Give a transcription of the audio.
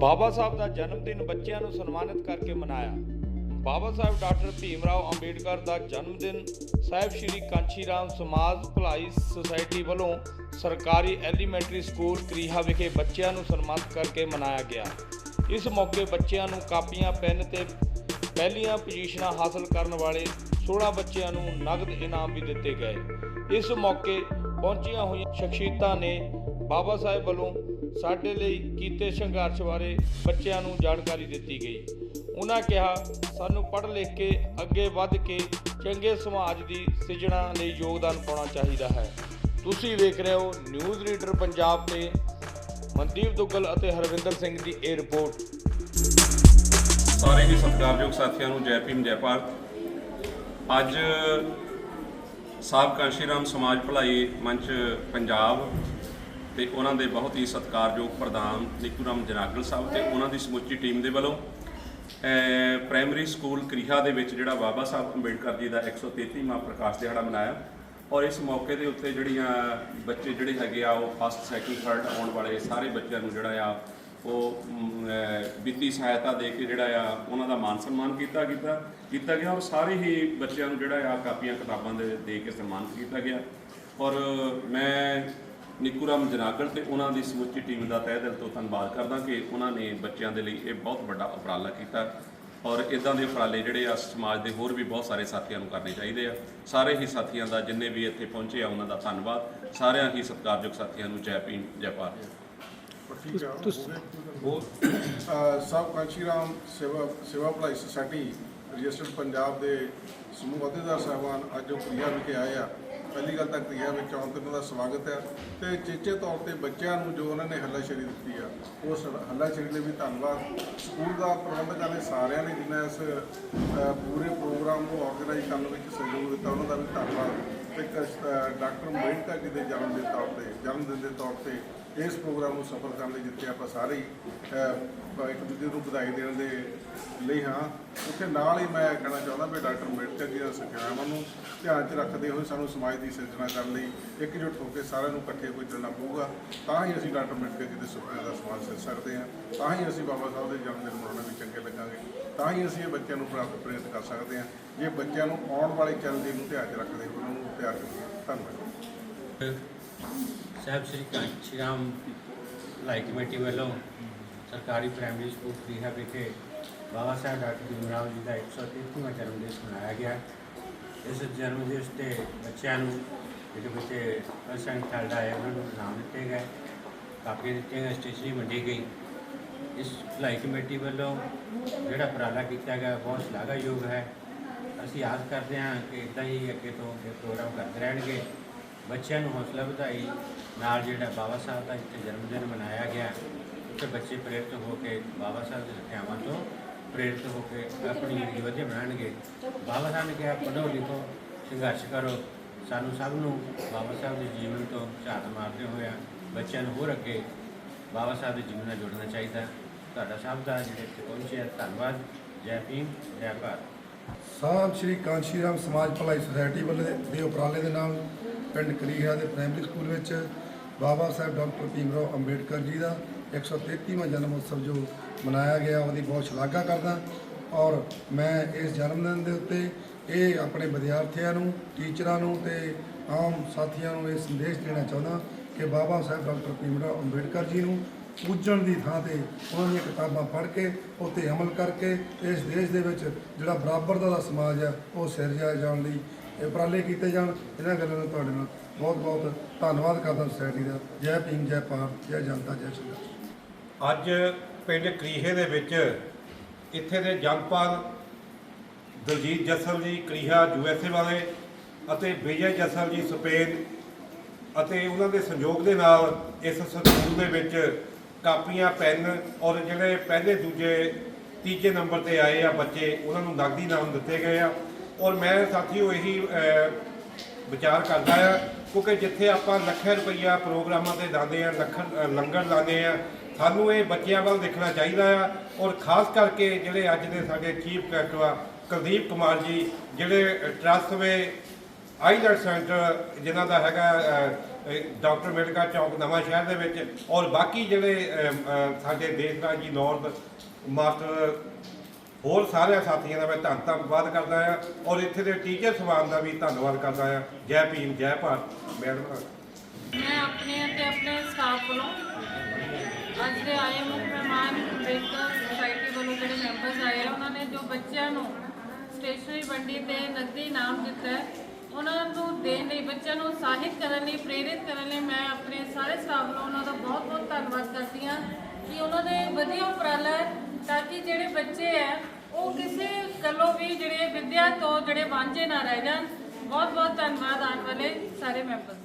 ਬਾਬਾ ਸਾਹਿਬ ਦਾ ਜਨਮ ਦਿਨ ਬੱਚਿਆਂ ਨੂੰ ਸਨਮਾਨਿਤ ਕਰਕੇ ਮਨਾਇਆ। ਬਾਬਾ ਸਾਹਿਬ ਡਾਕਟਰ ਭੀਮ ਰਾਓ ਅੰਬੇਡਕਰ ਦਾ ਜਨਮ ਦਿਨ ਸਾਹਿਬ ਸ਼੍ਰੀ ਕਾਂਚੀ ਰਾਮ ਸਮਾਜ ਭਲਾਈ ਸੁਸਾਇਟੀ ਵੱਲੋਂ ਸਰਕਾਰੀ ਐਲੀਮੈਂਟਰੀ ਸਕੂਲ ਕਰੀਹਾ ਵਿਖੇ ਬੱਚਿਆਂ ਨੂੰ ਸਨਮਾਨਿਤ ਕਰਕੇ ਮਨਾਇਆ ਗਿਆ। ਇਸ ਮੌਕੇ ਬੱਚਿਆਂ ਨੂੰ ਕਾਪੀਆਂ, ਪੈਨ ਤੇ ਪਹਿਲੀਆਂ ਪੋਜੀਸ਼ਨਾਂ ਹਾਸਲ ਕਰਨ ਵਾਲੇ 16 ਬੱਚਿਆਂ ਨੂੰ ਨਗਦ ਇਨਾਮ ਵੀ ਦਿੱਤੇ ਗਏ। ਇਸ ਮੌਕੇ ਪਹੁੰਚੀਆਂ ਹੋਈਆਂ ਸ਼ਖਸੀਅਤਾਂ ਨੇ ਬਾਬਾ ਸਾਹਿਬ ਵੱਲੋਂ ਸਾਡੇ ਲਈ ਕੀਤੇ ਸੰਘਰਸ਼ ਬਾਰੇ ਬੱਚਿਆਂ ਨੂੰ ਜਾਣਕਾਰੀ ਦਿੱਤੀ ਗਈ। ਉਹਨਾਂ ਕਿਹਾ, ਸਾਨੂੰ ਪੜ੍ਹ ਲਿਖ ਕੇ ਅੱਗੇ ਵੱਧ ਕੇ ਚੰਗੇ ਸਮਾਜ ਦੀ ਸਿਰਜਣਾ ਲਈ ਯੋਗਦਾਨ ਪਾਉਣਾ ਚਾਹੀਦਾ ਹੈ। ਤੁਸੀਂ ਵੇਖ ਰਹੇ ਹੋ ਨਿਊਜ਼ ਰੀਡਰ ਪੰਜਾਬ ਤੇ ਮਨਦੀਪ ਦੁੱਗਲ ਅਤੇ ਹਰਵਿੰਦਰ ਸਿੰਘ ਦੀ ਇਹ ਰਿਪੋਰਟ। ਸਾਰੇ ਹੀ ਸਤਿਕਾਰਯੋਗ ਸਾਥੀਆਂ ਨੂੰ ਜੈ ਭੀਮ, ਜੈ ਭਾਰਤ। ਅੱਜ ਸਾਬਕਾ ਸ਼੍ਰੀਰਾਮ ਸਮਾਜ ਭਲਾਈ ਮੰਚ ਪੰਜਾਬ ਤੇ ਉਹਨਾਂ ਦੇ ਬਹੁਤ ਹੀ ਸਤਿਕਾਰਯੋਗ ਪ੍ਰਧਾਨ ਨਿਕੂਰਾਮ ਜਨਾਗਲ ਸਾਹਿਬ ਤੇ ਉਹਨਾਂ ਦੀ ਸਮੁੱਚੀ ਟੀਮ ਦੇ ਵੱਲੋਂ ਪ੍ਰਾਇਮਰੀ ਸਕੂਲ ਕਰੀਹਾ ਦੇ ਵਿੱਚ ਜਿਹੜਾ ਬਾਬਾ ਸਾਹਿਬ ਅੰਬੇਡਕਰ ਜੀ ਦਾ 133ਵਾਂ ਪ੍ਰਕਾਸ਼ ਦਿਹਾੜਾ ਮਨਾਇਆ ਔਰ ਇਸ ਮੌਕੇ ਦੇ ਉੱਤੇ ਜਿਹੜੀਆਂ ਬੱਚੇ ਜਿਹੜੇ ਹੈਗੇ ਆ, ਉਹ ਫਸਟ ਸੈਕਿੰਡ ਥਰਡ ਆਉਣ ਵਾਲੇ ਸਾਰੇ ਬੱਚਿਆਂ ਨੂੰ ਜਿਹੜਾ ਆ, ਉਹ ਵਿੱਤੀ ਸਹਾਇਤਾ ਦੇ ਕੇ ਜਿਹੜਾ ਆ, ਉਹਨਾਂ ਦਾ ਮਾਨ ਸਨਮਾਨ ਕੀਤਾ ਕੀਤਾ ਕੀਤਾ ਗਿਆ ਔਰ ਸਾਰੇ ਹੀ ਬੱਚਿਆਂ ਨੂੰ ਜਿਹੜਾ ਆ ਕਾਪੀਆਂ ਕਿਤਾਬਾਂ ਦੇ ਦੇ ਕੇ ਸਨਮਾਨਿਤ ਕੀਤਾ ਗਿਆ। ਔਰ ਮੈਂ ਨਿੱਕੂ ਰਾਮ ਜਨਾਗੜ ਤੇ ਉਹਨਾਂ ਦੀ ਸਮੁੱਚੀ ਟੀਮ ਦਾ ਤਹਿ ਦਿਲ ਤੋਂ ਧੰਨਵਾਦ ਕਰਦਾ ਕਿ ਉਹਨਾਂ ਨੇ ਬੱਚਿਆਂ ਦੇ ਲਈ ਇਹ ਬਹੁਤ ਵੱਡਾ ਉਪਰਾਲਾ ਕੀਤਾ। ਔਰ ਇਦਾਂ ਦੇ ਉਪਰਾਲੇ ਜਿਹੜੇ ਆ ਸਮਾਜ ਦੇ ਹੋਰ ਵੀ ਬਹੁਤ ਸਾਰੇ ਸਾਥੀਆਂ ਨੂੰ ਕਰਨੇ ਚਾਹੀਦੇ ਆ। ਸਾਰੇ ਹੀ ਸਾਥੀਆਂ ਦਾ ਜਿੰਨੇ ਵੀ ਇੱਥੇ ਪਹੁੰਚੇ ਆ ਉਹਨਾਂ ਦਾ ਧੰਨਵਾਦ। ਸਾਰਿਆਂ ਹੀ ਸਤਿਕਾਰਯੋਗ ਸਾਥੀਆਂ ਨੂੰ ਜੈ ਭੀਮ ਜੈ ਭਾਰਤ। ਸਭ ਕਾਂਚੀ ਰਾਮ ਸੇਵਾ ਸੇਵਾ ਭਲਾਈ ਸੁਸਾਇਟੀ ਰਜਿਸਟਰਡ ਪੰਜਾਬ ਦੇ ਸਮੂਹ ਅਹੁਦੇਦਾਰ ਸਾਹਿਬਾਨ ਅੱਜ ਉਹ ਕ੍ਰਿਆ ਵਿਖੇ ਆਏ ਆ। ਪਹਿਲੀ ਗੱਲ ਤਾਂ ਕ੍ਰਿਆ ਵਿੱਚ ਆਉਣ ਤੇ ਉਹਨਾਂ ਦਾ ਸਵਾਗਤ ਹੈ ਤੇ ਚੇਚੇ ਤੌਰ ਤੇ ਬੱਚਿਆਂ ਨੂੰ ਜੋ ਉਹਨਾਂ ਨੇ ਹੱਲਾਸ਼ੇਰੀ ਦਿੱਤੀ ਆ ਉਸ ਹੱਲਾਸ਼ੇਰੀ ਲਈ ਵੀ ਧੰਨਵਾਦ। ਸਕੂਲ ਦਾ ਪ੍ਰਬੰਧਕਾਂ ਨੇ ਸਾਰਿਆਂ ਨੇ ਜਿਨ੍ਹਾਂ ਇਸ ਪੂਰੇ ਪ੍ਰੋਗਰਾਮ ਨੂੰ ਆਰਗੇਨਾਈਜ਼ ਕਰਨ ਵਿੱਚ ਸਹਿਯੋਗ ਦਿੱਤਾ, ਉਹਨਾਂ ਦਾ ਵੀ ਧੰਨਵਾਦ। ਤੇ ਕ- ਡਾਕਟਰ ਅੰਬੇਡਕਰ ਜੀ ਦੇ ਜਨਮ ਦੇ ਤੌਰ ਤੇ, ਜਨਮ ਦਿਨ ਦੇ ਤੌਰ ਤੇ ਇਸ ਪ੍ਰੋਗਰਾਮ ਨੂੰ ਸਫਲ ਕਰਨ ਲਈ ਜਿੱਥੇ ਆਪਾਂ ਸਾਰੇ ਹੀ ਅਹ, ਇੱਕ ਦੂਜੇ ਨੂੰ ਵਧਾਈ ਦੇਣ ਦੇ ਲਈ ਹਾਂ। ਉੱਥੇ ਨਾਲ ਹੀ ਮੈਂ ਕਹਿਣਾ ਚਾਹੁੰਦਾ ਵੀ ਡਾਕਟਰ ਅੰਬੇਡਕਰ ਜੀ ਦੀਆਂ ਸਿੱਖਿਆਵਾਂ ਨੂੰ ਧਿਆਨ 'ਚ ਰੱਖਦੇ ਹੋਏ ਸਾਨੂੰ ਸਮਾਜ ਦੀ ਸਿਰਜਣਾ ਕਰਨ ਲਈ ਇੱਕਜੁੱਟ ਹੋ ਕੇ ਸਾਰਿਆਂ ਨੂੰ ਇਕੱਠੇ ਕੋਈ ਚੱਲਣਾ ਪਊਗਾ। ਤਾਂ ਹੀ ਅਸੀਂ ਡਾਕਟਰ ਅੰਬੇਡਕਰ ਜੀ ਦੇ ਸੁਪਨੇ ਦਾ ਸਮਾਜ ਸਿਰ ਸਕਦੇ ਹਾਂ। ਤਾਂ ਹੀ ਅਸੀਂ ਬਾਬਾ ਸਾਹਿਬ ਦੇ ਜਨਮ ਦਿਨ ਮਨਾਉਣ ਵਿੱਚ ਚੰਗੇ ਲੱਗਾਂਗੇ। ਤਾਂ ਹੀ ਅਸੀਂ ਇਹ ਬੱਚਿਆਂ ਨੂੰ ਪ੍ਰਾਪਤ ਪ੍ਰੇਰਿਤ ਕਰ ਸਕਦੇ ਹਾਂ। ਜੇ ਬੱਚਿਆਂ ਨੂੰ ਆਉਣ ਵਾਲੇ ਚੱਲਦੇ ਨੂੰ ਧਿਆਨ 'ਚ ਰੱਖਦੇ ਹੋਏ ਉਹਨਾਂ ਨੂੰ ਤਿਆਰ ਕਰੀਏ। ਧੰਨਵਾਦ। ਸਾਹਿਬ ਸ੍ਰੀ ਕਾਂਚੀ ਰਾਮ ਭਲਾਈ ਕਮੇਟੀ ਵੱਲੋਂ ਸਰਕਾਰੀ ਪ੍ਰਾਇਮਰੀ ਸਕੂਲ ਫਰੀਹਾ ਵਿਖੇ ਬਾਬਾ ਸਾਹਿਬ ਡਾਕਟਰ ਭੀਮ ਰਾਓ ਜੀ ਦਾ 133ਵਾਂ ਜਨਮ ਦਿਵਸ ਮਨਾਇਆ ਗਿਆ ਇਸ ਜਨਮ ਦਿਵਸ ਤੇ ਬੱਚਿਆਂ ਨੂੰ ਜਿਹੜੇ ਬੱਚੇ ਪਰਸੈਂਟ ਥਰਡ ਆਏ ਉਹਨਾਂ ਨੂੰ ਇਨਾਮ ਦਿੱਤੇ ਗਏ ਕਾਪੀਆਂ ਦਿੱਤੀਆਂ ਗਈਆਂ ਸਟੇਸ਼ਨਰੀ ਵੰਡੀ ਗਈ ਇਸ ਭਲਾਈ ਕਮੇਟੀ ਵੱਲੋਂ ਜਿਹੜਾ ਉਪਰਾਲਾ ਕੀਤਾ ਗਿਆ ਬਹੁਤ ਸ਼ਲਾਘਾਯੋਗ ਹੈ ਅਸੀਂ ਆਸ ਕਰਦੇ ਹਾਂ ਕਿ ਇਦਾਂ ਹੀ ਅੱਗੇ ਤੋਂ ਇਹ ਪ੍ਰੋਗਰਾਮ ਕਰਦੇ ਰਹਿਣਗੇ ਬੱਚਿਆਂ ਨੂੰ ਹੌਸਲਾ ਵਧਾਈ ਨਾਲ ਜਿਹੜਾ ਬਾਬਾ ਸਾਹਿਬ ਦਾ ਇੱਥੇ ਜਨਮ ਦਿਨ ਮਨਾਇਆ ਗਿਆ ਉੱਥੇ ਬੱਚੇ ਪ੍ਰੇਰਿਤ ਹੋ ਕੇ ਬਾਬਾ ਸਾਹਿਬ ਦੇ ਸਿੱਖਿਆਵਾਂ ਤੋਂ ਪ੍ਰੇਰਿਤ ਹੋ ਕੇ ਆਪਣੀ ਜ਼ਿੰਦਗੀ ਵਧੀਆ ਬਣਾਉਣਗੇ। ਬਾਬਾ ਸਾਹਿਬ ਨੇ ਕਿਹਾ ਪੜ੍ਹੋ ਲਿਖੋ ਸੰਘਰਸ਼ ਕਰੋ। ਸਾਨੂੰ ਸਭ ਨੂੰ ਬਾਬਾ ਸਾਹਿਬ ਦੇ ਜੀਵਨ ਤੋਂ ਝਾਤ ਮਾਰਦੇ ਹੋਇਆ ਬੱਚਿਆਂ ਨੂੰ ਹੋਰ ਅੱਗੇ ਬਾਬਾ ਸਾਹਿਬ ਦੇ ਜੀਵਨ ਨਾਲ ਜੋੜਨਾ ਚਾਹੀਦਾ। ਤੁਹਾਡਾ ਸਭ ਦਾ ਜਿਹੜੇ ਇੱਥੇ ਪਹੁੰਚੇ ਆ, ਧੰਨਵਾਦ। ਜੈ ਭੀਮ ਜੈ ਭਾਰਤ। ਸਾਹਿਬ ਸ਼੍ਰੀ ਕਾਂਸ਼ੀ ਰਾਮ ਸਮਾਜ ਭਲਾਈ ਸੁਸਾਇਟੀ ਵੱਲੋਂ ਦੇ ਉਪਰਾਲੇ ਦੇ ਨਾਲ ਪਿੰਡ ਕਲੀਹਾ ਦੇ ਪ੍ਰਾਇਮਰੀ ਸਕੂਲ ਵਿੱਚ ਬਾਬਾ ਸਾਹਿਬ ਡਾਕਟਰ ਭੀਮ ਰਾਓ ਅੰਬੇਡਕਰ ਜੀ ਦਾ 133ਵਾਂ ਜਨਮ ਉਤਸਵ ਜੋ ਮਨਾਇਆ ਗਿਆ, ਉਹਦੀ ਬਹੁਤ ਸ਼ਲਾਘਾ ਕਰਦਾ ਔਰ ਮੈਂ ਇਸ ਜਨਮ ਦਿਨ ਦੇ ਉੱਤੇ ਇਹ ਆਪਣੇ ਵਿਦਿਆਰਥੀਆਂ ਨੂੰ, ਟੀਚਰਾਂ ਨੂੰ ਤੇ ਆਮ ਸਾਥੀਆਂ ਨੂੰ ਇਹ ਸੰਦੇਸ਼ ਦੇਣਾ ਚਾਹੁੰਦਾ ਕਿ ਬਾਬਾ ਸਾਹਿਬ ਡਾਕਟਰ ਭੀਮ ਰਾਓ ਅੰਬੇਡਕਰ ਜੀ ਨੂੰ ਪੂਜਣ ਦੀ ਥਾਂ ਤੇ ਉਹਨਾਂ ਦੀਆਂ ਕਿਤਾਬਾਂ ਪੜ੍ਹ ਕੇ, ਉੱਤੇ ਅਮਲ ਕਰਕੇ, ਇਸ ਦੇਸ਼ ਦੇ ਵਿੱਚ ਜਿਹੜਾ ਬਰਾਬਰਤਾ ਦਾ ਸਮਾਜ ਹੈ ਉਹ ਸਿਰਜਿਆ ਜਾਣ ਲਈ ਉਪਰਾਲੇ ਕੀਤੇ ਜਾਣ, ਇਹਨਾਂ ਗੱਲਾਂ ਨੂੰ ਤੁਹਾਡੇ ਨਾਲ ਬਹੁਤ ਬਹੁਤ ਧੰਨਵਾਦ ਕਰਦਾ ਸੋਸਾਇਟੀ ਦਾ। ਜੈ ਭੀਮ, ਜੈ ਭਾਰਤ, ਜੈ ਜਨਤਾ, ਜੈ ਸੰਘਰਸ਼ ਅੱਜ ਪਿੰਡ ਕਰੀਹੇ ਦੇ ਵਿੱਚ ਇੱਥੇ ਦੇ ਜੰਗਪਾਲ ਦਲਜੀਤ ਜੱਸਲ ਜੀ ਕਰੀਹਾ ਯੂਐਸਏ ਵਾਲੇ ਅਤੇ ਵਿਜੇ ਜੱਸਲ ਜੀ ਸਪੇਨ ਅਤੇ ਉਹਨਾਂ ਦੇ ਸਹਿਯੋਗ ਦੇ ਨਾਲ ਇਸ ਸਕੂਲ ਦੇ ਵਿੱਚ ਕਾਪੀਆਂ, ਪੈਨ ਔਰ ਜਿਹੜੇ ਪਹਿਲੇ ਦੂਜੇ ਤੀਜੇ ਨੰਬਰ ਤੇ ਆਏ ਆ ਬੱਚੇ, ਉਹਨਾਂ ਨੂੰ ਨਗਦੀ ਇਨਾਮ ਦਿੱਤੇ ਗਏ ਆ। ਔਰ ਮੈਂ ਸਾਥੀਓ ਇਹੀ ਵਿਚਾਰ ਕਰਦਾ ਆ, ਕਿਉਂਕਿ ਜਿੱਥੇ ਆਪਾਂ ਲੱਖਾਂ ਰੁਪਈਆ ਪ੍ਰੋਗਰਾਮਾਂ ਤੇ ਲਾਉਂਦੇ ਆ, ਲੱਖ ਲੰਗਰ ਲਾਉਂਦੇ ਆ, ਸਾਨੂੰ ਇਹ ਬੱਚਿਆਂ ਵੱਲ ਦੇਖਣਾ ਚਾਹੀਦਾ ਆ। ਔਰ ਖਾਸ ਕਰਕੇ ਜਿਹੜੇ ਅੱਜ ਦੇ ਸਾਡੇ ਚੀਫ ਕੈਕਟਰ ਆ, ਕੁਲਦੀਪ ਕੁਮਾਰ ਜੀ, ਜਿਹੜੇ ਟਰਸਟ ਵੇ ਆਈਲੈਟ ਸੈਂਟਰ, ਜਿਨ੍ਹਾਂ ਦਾ ਹੈਗਾ ਡਾਕਟਰ ਅੰਬੇਡਕਰ ਚੌਕ ਨਵਾਂ ਸ਼ਹਿਰ ਦੇ ਵਿੱਚ, ਔਰ ਬਾਕੀ ਜਿਹੜੇ ਸਾਡੇ ਦੇਸ਼ ਦਾ ਜੀ ਨਾਰਥ ਮਾਸਟਰ ਹੋਰ ਸਾਰਿਆਂ ਸਾਥੀਆਂ ਦਾ ਮੈਂ ਧੰਨ ਧੰਨਵਾਦ ਕਰਦਾ ਹਾਂ ਔਰ ਇੱਥੇ ਦੇ ਟੀਚਰ ਸਮਾਨ ਦਾ ਵੀ ਧੰਨਵਾਦ ਕਰਦਾ ਹਾਂ। ਜੈ ਭੀਮ, ਜੈ ਭਾਰਤ। ਮੈਡਮ ਮੈਂ ਆਪਣੇ ਅਤੇ ਆਪਣੇ ਸਟਾਫ ਵੱਲੋਂ ਅੱਜ ਦੇ ਆਏ ਮੁੱਖ ਮਹਿਮਾਨ ਅੰਬੇਡਕਰ ਸੁਸਾਇਟੀ ਵੱਲੋਂ ਜਿਹੜੇ ਮੈਂਬਰਸ ਆਏ ਆ, ਉਹਨਾਂ ਨੇ ਜੋ ਬੱਚਿਆਂ ਨੂੰ ਸਟੇਸ਼ਨਰੀ ਵੰਡੀ ਤੇ ਨਕਦੀ ਇਨਾਮ ਦਿੱਤਾ ਉਹਨਾਂ ਨੂੰ ਦੇਣ ਲਈ, ਬੱਚਿਆਂ ਨੂੰ ਉਤਸ਼ਾਹਿਤ ਕਰਨ ਲਈ, ਪ੍ਰੇਰਿਤ ਕਰਨ ਲਈ ਮੈਂ ਆਪਣੇ ਸਾਰੇ ਸਟਾਫ ਵੱਲੋਂ ਉਹਨਾਂ ਦਾ ਬਹੁਤ ਬਹੁਤ ਧੰਨਵਾਦ ਕਰਦੀ ਹਾਂ ਕਿ ਉਹਨਾਂ ਦੇ ਵਧੀਆ ਉਪਰਾਲਾ ਤਾਂ ਕਿ ਜਿਹੜੇ ਬੱਚੇ ਹੈ ਉਹ ਕਿਸੇ ਗੱਲੋਂ ਵੀ ਜਿਹੜੇ ਵਿਦਿਆ ਤੋਂ ਜਿਹੜੇ ਵਾਂਝੇ ਨਾ ਰਹਿ ਜਾਣ। ਬਹੁਤ ਬਹੁਤ ਧੰਨਵਾਦ ਆਉਣ ਵਾਲੇ ਸਾਰੇ ਮੈਂਬਰ।